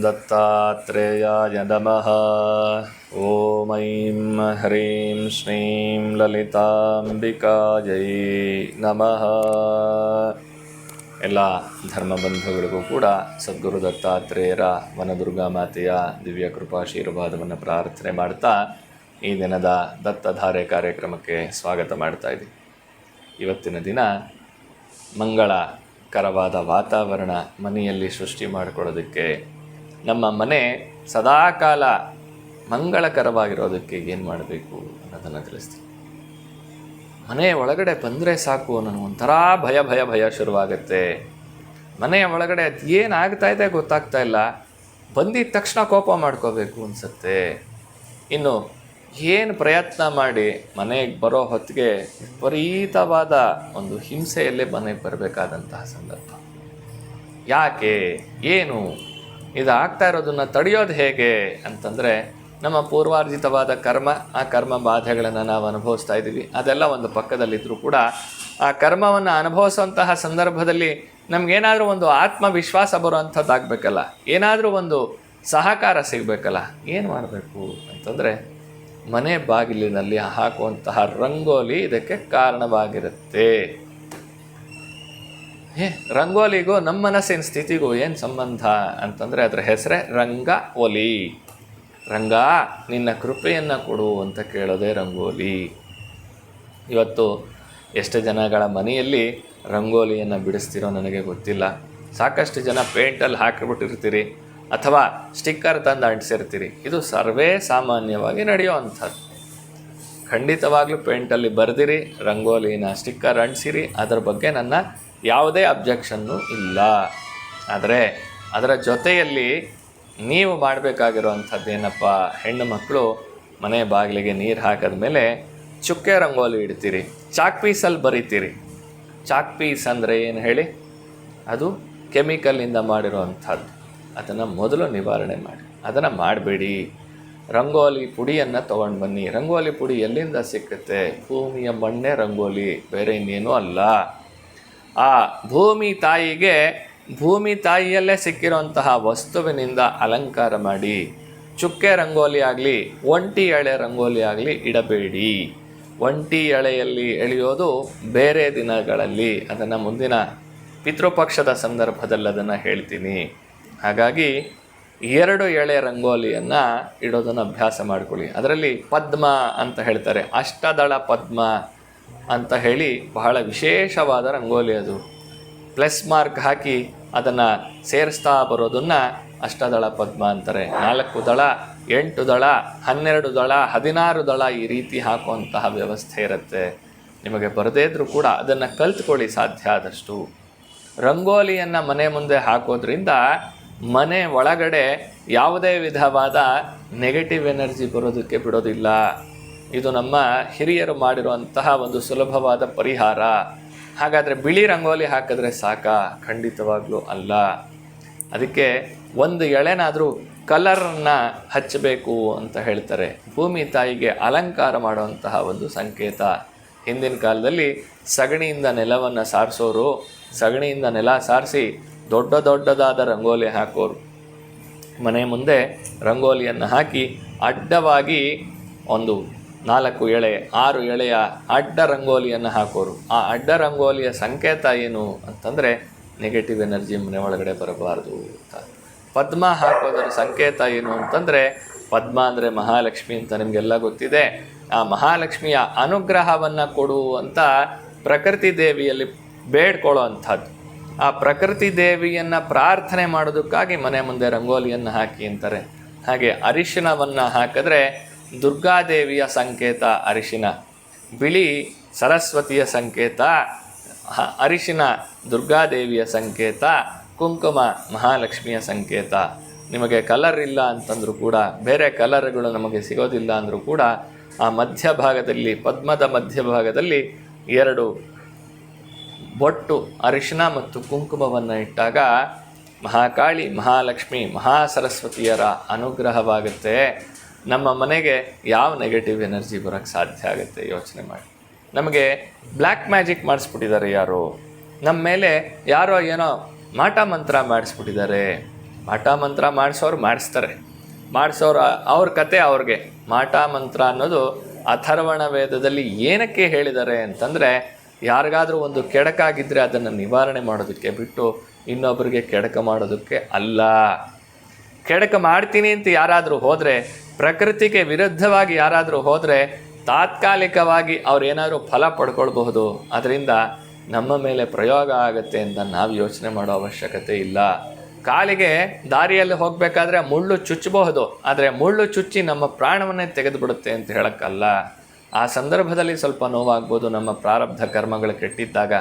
दत्तात्रेयाय नमः ॐ ऐं ह्रीं श्रीं ಲಲಿತಾಂಬಿಕಾಯೈ ನಮಃ ಎಲ್ಲ ಧರ್ಮಬಂಧುಗಳಿಗೂ ಕೂಡ ಸದ್ಗುರು ದತ್ತಾತ್ರೇಯರ ವನದುರ್ಗಾ ಮಾತೆಯ ದಿವ್ಯ ಕೃಪಾಶೀರ್ವಾದವನ್ನು ಪ್ರಾರ್ಥನೆ ಮಾಡ್ತಾ ಈ ದಿನದ ದತ್ತಧಾರೆ ಕಾರ್ಯಕ್ರಮಕ್ಕೆ ಸ್ವಾಗತ ಮಾಡ್ತಾ ಇದ್ದೀವಿ ಇವತ್ತಿನ ದಿನ ಮಂಗಳಕರವಾದ ವಾತಾವರಣ ಮನೆಯಲ್ಲಿ ಸೃಷ್ಟಿ ಮಾಡಿಕೊಳ್ಳೋದಕ್ಕೆ ನಮ್ಮ ಮನೆ ಸದಾಕಾಲ ಮಂಗಳಕರವಾಗಿರೋದಕ್ಕೆ ಏನು ಮಾಡಬೇಕು ಅನ್ನೋದನ್ನು ತಿಳಿಸ್ತೀನಿ. ಮನೆ ಒಳಗಡೆ ಬಂದರೆ ಸಾಕು ನನಗೆ ಒಂಥರ ಭಯ ಭಯ ಭಯ ಶುರುವಾಗುತ್ತೆ. ಮನೆಯ ಒಳಗಡೆ ಅದು ಏನಾಗ್ತಾ ಇದೆ ಗೊತ್ತಾಗ್ತಾ ಇಲ್ಲ. ಬಂದಿದ ತಕ್ಷಣ ಕೋಪ ಮಾಡ್ಕೋಬೇಕು ಅನಿಸುತ್ತೆ. ಇನ್ನು ಏನು ಪ್ರಯತ್ನ ಮಾಡಿ ಮನೆಗೆ ಬರೋ ಹೊತ್ತಿಗೆ ವಿಪರೀತವಾದ ಒಂದು ಹಿಂಸೆಯಲ್ಲೇ ಮನೆಗೆ ಬರಬೇಕಾದಂತಹ ಸಂದರ್ಭ. ಯಾಕೆ? ಏನು? ಇದು ಆಗ್ತಾ ಇರೋದನ್ನು ತಡೆಯೋದು ಹೇಗೆ ಅಂತಂದರೆ ನಮ್ಮ ಪೂರ್ವಾರ್ಜಿತವಾದ ಕರ್ಮ, ಆ ಕರ್ಮ ಬಾಧೆಗಳನ್ನು ನಾವು ಅನುಭವಿಸ್ತಾ ಇದ್ದೀವಿ. ಅದೆಲ್ಲ ಒಂದು ಪಕ್ಕದಲ್ಲಿದ್ದರೂ ಕೂಡ ಆ ಕರ್ಮವನ್ನು ಅನುಭವಿಸುವಂತಹ ಸಂದರ್ಭದಲ್ಲಿ ನಮಗೇನಾದರೂ ಒಂದು ಆತ್ಮವಿಶ್ವಾಸ ಬರುವಂಥದ್ದಾಗಬೇಕಲ್ಲ, ಏನಾದರೂ ಒಂದು ಸಹಕಾರ ಸಿಗಬೇಕಲ್ಲ, ಏನು ಮಾಡಬೇಕು ಅಂತಂದರೆ ಮನೆ ಬಾಗಿಲಿನಲ್ಲಿ ಹಾಕುವಂತಹ ರಂಗೋಲಿ ಇದಕ್ಕೆ ಕಾರಣವಾಗಿರುತ್ತೆ. ಏ ರಂಗೋಲಿಗೂ ನಮ್ಮ ಮನಸ್ಸಿನ ಸ್ಥಿತಿಗೂ ಏನು ಸಂಬಂಧ ಅಂತಂದರೆ ಅದರ ಹೆಸರೇ ರಂಗ ಒಲಿ. ರಂಗ, ನಿನ್ನ ಕೃಪೆಯನ್ನು ಕೊಡು ಅಂತ ಕೇಳೋದೇ ರಂಗೋಲಿ. ಇವತ್ತು ಎಷ್ಟು ಜನಗಳ ಮನೆಯಲ್ಲಿ ರಂಗೋಲಿಯನ್ನು ಬಿಡಿಸ್ತಿರೋ ನನಗೆ ಗೊತ್ತಿಲ್ಲ. ಸಾಕಷ್ಟು ಜನ ಪೇಂಟಲ್ಲಿ ಹಾಕಿಬಿಟ್ಟಿರ್ತೀರಿ ಅಥವಾ ಸ್ಟಿಕ್ಕರ್ ತಂದು ಅಂಟಿಸಿರ್ತೀರಿ. ಇದು ಸರ್ವೇ ಸಾಮಾನ್ಯವಾಗಿ ನಡೆಯುವಂಥದ್ದು ಖಂಡಿತವಾಗ್ಲೂ ಪೇಂಟಲ್ಲಿ ಬರೆದಿರಿ, ರಂಗೋಲಿನ ಸ್ಟಿಕ್ಕರ್ ಅಂಟಿಸಿರಿ, ಅದರ ಬಗ್ಗೆ ನನ್ನ ಯಾವುದೇ ಅಬ್ಜೆಕ್ಷನ್ನು ಇಲ್ಲ. ಆದರೆ ಅದರ ಜೊತೆಯಲ್ಲಿ ನೀವು ಮಾಡಬೇಕಾಗಿರುವಂಥದ್ದು ಏನಪ್ಪ? ಹೆಣ್ಣು ಮಕ್ಕಳು ಮನೆ ಬಾಗಿಲಿಗೆ ನೀರು ಹಾಕಿದ ಮೇಲೆ ಚುಕ್ಕೆ ರಂಗೋಲಿ ಇಡ್ತೀರಿ, ಚಾಕ್ ಪೀಸಲ್ಲಿ ಬರಿತೀರಿ. ಚಾಕ್ ಪೀಸ್ ಅಂದರೆ ಏನು ಹೇಳಿ? ಅದು ಕೆಮಿಕಲ್ನಿಂದ ಮಾಡಿರುವಂಥದ್ದು. ಅದನ್ನು ಮೊದಲು ನಿವಾರಣೆ ಮಾಡಿ. ಅದನ್ನು ಮಾಡಬೇಡಿ. ರಂಗೋಲಿ ಪುಡಿಯನ್ನು ತೊಗೊಂಡು ಬನ್ನಿ. ರಂಗೋಲಿ ಪುಡಿ ಎಲ್ಲಿಂದ ಸಿಕ್ಕುತ್ತೆ? ಭೂಮಿಯ ಮಣ್ಣೇ ರಂಗೋಲಿ, ಬೇರೆ ಇನ್ನೇನೂ ಅಲ್ಲ. ಆ ಭೂಮಿ ತಾಯಿಗೆ, ಭೂಮಿ ತಾಯಿಯಲ್ಲೇ ಸಿಕ್ಕಿರುವಂತಹ ವಸ್ತುವಿನಿಂದ ಅಲಂಕಾರ ಮಾಡಿ. ಚುಕ್ಕೆ ರಂಗೋಲಿ ಆಗಲಿ, ಒಂಟಿ ಎಳೆ ರಂಗೋಲಿ ಆಗಲಿ ಇಡಬೇಡಿ. ಒಂಟಿ ಎಳೆಯಲ್ಲಿ ಎಳೆಯೋದು ಬೇರೆ ದಿನಗಳಲ್ಲಿ, ಅದನ್ನು ಮುಂದಿನ ಪಿತೃಪಕ್ಷದ ಸಂದರ್ಭದಲ್ಲಿ ಅದನ್ನು ಹೇಳ್ತೀನಿ. ಹಾಗಾಗಿ ಎರಡು ಎಳೆ ರಂಗೋಲಿಯನ್ನು ಇಡೋದನ್ನು ಅಭ್ಯಾಸ ಮಾಡ್ಕೊಳ್ಳಿ. ಅದರಲ್ಲಿ ಪದ್ಮ ಅಂತ ಹೇಳ್ತಾರೆ. ಅಷ್ಟದಳ ಪದ್ಮ. ಅಂತ ಹೇಳಿ ಬಹಳ ವಿಶೇಷವಾದ ರಂಗೋಲಿ ಅದು. ಪ್ಲಸ್ ಮಾರ್ಕ್ ಹಾಕಿ ಅದನ್ನು ಸೇರಿಸ್ತಾ ಬರೋದನ್ನು ಅಷ್ಟದಳ ಪದ್ಮ ಅಂತಾರೆ. ನಾಲ್ಕು ದಳ, ಎಂಟು ದಳ, ಹನ್ನೆರಡು ದಳ, ಹದಿನಾರು ದಳ ಈ ರೀತಿ ಹಾಕುವಂತಹ ವ್ಯವಸ್ಥೆ ಇರುತ್ತೆ. ನಿಮಗೆ ಬರದೇ ಇದ್ರೂ ಕೂಡ ಅದನ್ನು ಕಲ್ತ್ಕೊಳ್ಳಿ ಸಾಧ್ಯ ಆದಷ್ಟು. ರಂಗೋಲಿಯನ್ನು ಮನೆ ಮುಂದೆ ಹಾಕೋದ್ರಿಂದ ಮನೆ ಒಳಗಡೆ ಯಾವುದೇ ವಿಧವಾದ ನೆಗೆಟಿವ್ ಎನರ್ಜಿ ಬರೋದಕ್ಕೆ ಬಿಡೋದಿಲ್ಲ. ಇದು ನಮ್ಮ ಹಿರಿಯರು ಮಾಡಿರುವಂತಹ ಒಂದು ಸುಲಭವಾದ ಪರಿಹಾರ. ಹಾಗಾದರೆ ಬಿಳಿ ರಂಗೋಲಿ ಹಾಕಿದ್ರೆ ಸಾಕಾ? ಖಂಡಿತವಾಗ್ಲೂ ಅಲ್ಲ. ಅದಕ್ಕೆ ಒಂದು ಎಳೆನಾದರೂ ಕಲರನ್ನು ಹಚ್ಚಬೇಕು ಅಂತ ಹೇಳ್ತಾರೆ. ಭೂಮಿ ತಾಯಿಗೆ ಅಲಂಕಾರ ಮಾಡುವಂತಹ ಒಂದು ಸಂಕೇತ. ಹಿಂದಿನ ಕಾಲದಲ್ಲಿ ಸಗಣಿಯಿಂದ ನೆಲವನ್ನು ಸಾರಿಸೋರು, ಸಗಣಿಯಿಂದ ನೆಲ ಸಾರಿಸಿ ದೊಡ್ಡ ದೊಡ್ಡದಾದ ರಂಗೋಲಿ ಹಾಕೋರು. ಮನೆ ಮುಂದೆ ರಂಗೋಲಿಯನ್ನು ಹಾಕಿ ಅಡ್ಡವಾಗಿ ಒಂದು ನಾಲ್ಕು ಎಳೆ, ಆರು ಎಳೆಯ ಅಡ್ಡ ರಂಗೋಲಿಯನ್ನು ಹಾಕೋರು. ಆ ಅಡ್ಡ ರಂಗೋಲಿಯ ಸಂಕೇತ ಏನು ಅಂತಂದರೆ ನೆಗೆಟಿವ್ ಎನರ್ಜಿ ಮನೆ ಒಳಗಡೆ ಬರಬಾರ್ದು ಅಂತ. ಪದ್ಮ ಹಾಕೋದರ ಸಂಕೇತ ಏನು ಅಂತಂದರೆ, ಪದ್ಮ ಅಂದರೆ ಮಹಾಲಕ್ಷ್ಮಿ ಅಂತ ನಿಮಗೆಲ್ಲ ಗೊತ್ತಿದೆ. ಆ ಮಹಾಲಕ್ಷ್ಮಿಯ ಅನುಗ್ರಹವನ್ನು ಕೊಡು ಅಂತ ಪ್ರಕೃತಿ ದೇವಿಯಲ್ಲಿ ಬೇಡ್ಕೊಳ್ಳೋ ಅಂಥದ್ದು. ಆ ಪ್ರಕೃತಿ ದೇವಿಯನ್ನು ಪ್ರಾರ್ಥನೆ ಮಾಡೋದಕ್ಕಾಗಿ ಮನೆ ಮುಂದೆ ರಂಗೋಲಿಯನ್ನು ಹಾಕಿ ಅಂತಾರೆ. ಹಾಗೆ ಅರಿಶಿನವನ್ನು ಹಾಕಿದ್ರೆ ದುರ್ಗಾದೇವಿಯ ಸಂಕೇತ ಅರಿಶಿನ, ಬಿಳಿ ಸರಸ್ವತಿಯ ಸಂಕೇತ ಅರಿಶಿನ ದುರ್ಗಾದೇವಿಯ ಸಂಕೇತ, ಕುಂಕುಮ ಮಹಾಲಕ್ಷ್ಮಿಯ ಸಂಕೇತ. ನಿಮಗೆ ಕಲರ್ ಇಲ್ಲ ಅಂತಂದರೂ ಕೂಡ, ಬೇರೆ ಕಲರ್ಗಳು ನಮಗೆ ಸಿಗೋದಿಲ್ಲ ಅಂದರೂ ಕೂಡ, ಆ ಮಧ್ಯಭಾಗದಲ್ಲಿ, ಪದ್ಮದ ಮಧ್ಯಭಾಗದಲ್ಲಿ ಎರಡು ಬೊಟ್ಟು ಅರಿಶಿನ ಮತ್ತು ಕುಂಕುಮವನ್ನು ಇಟ್ಟಾಗ ಮಹಾಕಾಳಿ ಮಹಾಲಕ್ಷ್ಮಿ ಮಹಾಸರಸ್ವತಿಯರ ಅನುಗ್ರಹವಾಗುತ್ತೆ. ನಮ್ಮ ಮನೆಗೆ ಯಾವ ನೆಗೆಟಿವ್ ಎನರ್ಜಿ ಬರೋಕ್ಕೆ ಸಾಧ್ಯ ಆಗುತ್ತೆ ಯೋಚನೆ ಮಾಡಿ. ನಮಗೆ ಬ್ಲ್ಯಾಕ್ ಮ್ಯಾಜಿಕ್ ಮಾಡಿಸ್ಬಿಟ್ಟಿದ್ದಾರೆ ಯಾರೋ. ನಮ್ಮ ಮೇಲೆ ಯಾರೋ ಏನೋ ಮಾಟ ಮಂತ್ರ ಮಾಡಿಸ್ಬಿಟ್ಟಿದ್ದಾರೆ. ಮಾಟ ಮಂತ್ರ ಮಾಡಿಸೋರು ಮಾಡಿಸ್ತಾರೆ. ಮಾಡಿಸೋರು ಅವ್ರ ಕತೆ ಅವ್ರಿಗೆ. ಮಾಟ ಮಂತ್ರ ಅನ್ನೋದು ಅಥರ್ವಣ ವೇದದಲ್ಲಿ ಏನಕ್ಕೆ ಹೇಳಿದ್ದಾರೆ ಅಂತಂದರೆ, ಯಾರಿಗಾದರೂ ಒಂದು ಕೆಡಕಾಗಿದ್ದರೆ ಅದನ್ನು ನಿವಾರಣೆ ಮಾಡೋದಕ್ಕೆ ಬಿಟ್ಟು ಇನ್ನೊಬ್ಬರಿಗೆ ಕೆಡಕ ಮಾಡೋದಕ್ಕೆ ಅಲ್ಲ. ಕೆಡಕ ಮಾಡ್ತೀನಿ ಅಂತ ಯಾರಾದರೂ ಹೋದರೆ ಪ್ರಕೃತಿಗೆ ವಿರುದ್ಧವಾಗಿ ಯಾರಾದರೂ ಹೋದರೆ ತಾತ್ಕಾಲಿಕವಾಗಿ ಅವ್ರು ಏನಾದರೂ ಫಲ ಪಡ್ಕೊಳ್ಬಹುದು. ಅದರಿಂದ ನಮ್ಮ ಮೇಲೆ ಪ್ರಯೋಗ ಆಗುತ್ತೆ ಅಂತ ನಾವು ಯೋಚನೆ ಮಾಡೋ ಅವಶ್ಯಕತೆ ಇಲ್ಲ. ಕಾಲಿಗೆ ದಾರಿಯಲ್ಲಿ ಹೋಗಬೇಕಾದ್ರೆ ಮುಳ್ಳು ಚುಚ್ಚಬಹುದು, ಆದರೆ ಮುಳ್ಳು ಚುಚ್ಚಿ ನಮ್ಮ ಪ್ರಾಣವನ್ನೇ ತೆಗೆದುಬಿಡುತ್ತೆ ಅಂತ ಹೇಳೋಕ್ಕಲ್ಲ. ಆ ಸಂದರ್ಭದಲ್ಲಿ ಸ್ವಲ್ಪ ನೋವಾಗ್ಬೋದು, ನಮ್ಮ ಪ್ರಾರಬ್ಧ ಕರ್ಮಗಳು ಕೆಟ್ಟಿದ್ದಾಗ.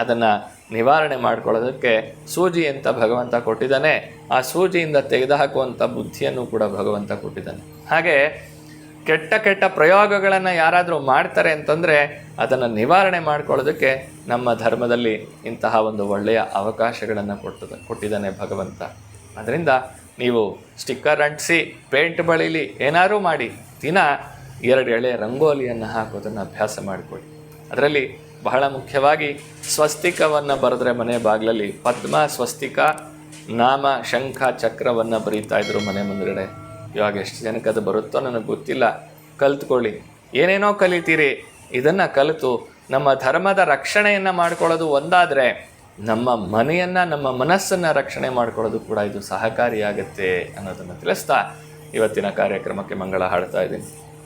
ಅದನ್ನು ನಿವಾರಣೆ ಮಾಡ್ಕೊಳ್ಳೋದಕ್ಕೆ ಸೂಜಿ ಅಂತ ಭಗವಂತ ಕೊಟ್ಟಿದ್ದಾನೆ. ಆ ಸೂಜಿಯಿಂದ ತೆಗೆದುಹಾಕುವಂಥ ಬುದ್ಧಿಯನ್ನು ಕೂಡ ಭಗವಂತ ಕೊಟ್ಟಿದ್ದಾನೆ. ಹಾಗೆ ಕೆಟ್ಟ ಕೆಟ್ಟ ಪ್ರಯೋಗಗಳನ್ನು ಯಾರಾದರೂ ಮಾಡ್ತಾರೆ ಅಂತಂದರೆ ಅದನ್ನು ನಿವಾರಣೆ ಮಾಡ್ಕೊಳ್ಳೋದಕ್ಕೆ ನಮ್ಮ ಧರ್ಮದಲ್ಲಿ ಇಂತಹ ಒಂದು ಒಳ್ಳೆಯ ಅವಕಾಶಗಳನ್ನು ಕೊಟ್ಟದ, ಕೊಟ್ಟಿದ್ದಾನೆ ಭಗವಂತ. ಅದರಿಂದ ನೀವು ಸ್ಟಿಕ್ಕರ್ ಅಂಟಿಸಿ, ಪೇಂಟ್ ಬಳಿಲಿ ಏನಾದರೂ ಮಾಡಿ, ದಿನ ಎರಡು ಎಳೆ ರಂಗೋಲಿಯನ್ನು ಹಾಕೋದನ್ನು ಅಭ್ಯಾಸ ಮಾಡಿಕೊಳ್ಳಿ. ಅದರಲ್ಲಿ ಬಹಳ ಮುಖ್ಯವಾಗಿ ಸ್ವಸ್ತಿಕವನ್ನು ಬರೆದ್ರೆ ಮನೆ ಬಾಗಿಲಲ್ಲಿ ಪದ್ಮ ಸ್ವಸ್ತಿಕ ನಾಮ ಶಂಖ ಚಕ್ರವನ್ನು ಬರೀತಾ ಇದ್ರು ಮನೆ ಮುಂದ್ಗಡೆ. ಇವಾಗ ಎಷ್ಟು ಜನಕ್ಕೆ ಅದು ಬರುತ್ತೋ ನನಗೆ ಗೊತ್ತಿಲ್ಲ. ಕಲ್ತ್ಕೊಳ್ಳಿ. ಏನೇನೋ ಕಲಿತೀರಿ. ಇದನ್ನು ಕಲಿತು ನಮ್ಮ ಧರ್ಮದ ರಕ್ಷಣೆಯನ್ನು ಮಾಡ್ಕೊಳ್ಳೋದು ಒಂದಾದರೆ ನಮ್ಮ ಮನೆಯನ್ನು, ನಮ್ಮ ಮನಸ್ಸನ್ನು ರಕ್ಷಣೆ ಮಾಡ್ಕೊಳ್ಳೋದು ಕೂಡ ಇದು ಸಹಕಾರಿಯಾಗತ್ತೆ ಅನ್ನೋದನ್ನು ತಿಳಿಸ್ತಾ ಇವತ್ತಿನ ಕಾರ್ಯಕ್ರಮಕ್ಕೆ ಮಂಗಳ ಹಾಡ್ತಾ ಇದ್ದೀನಿ.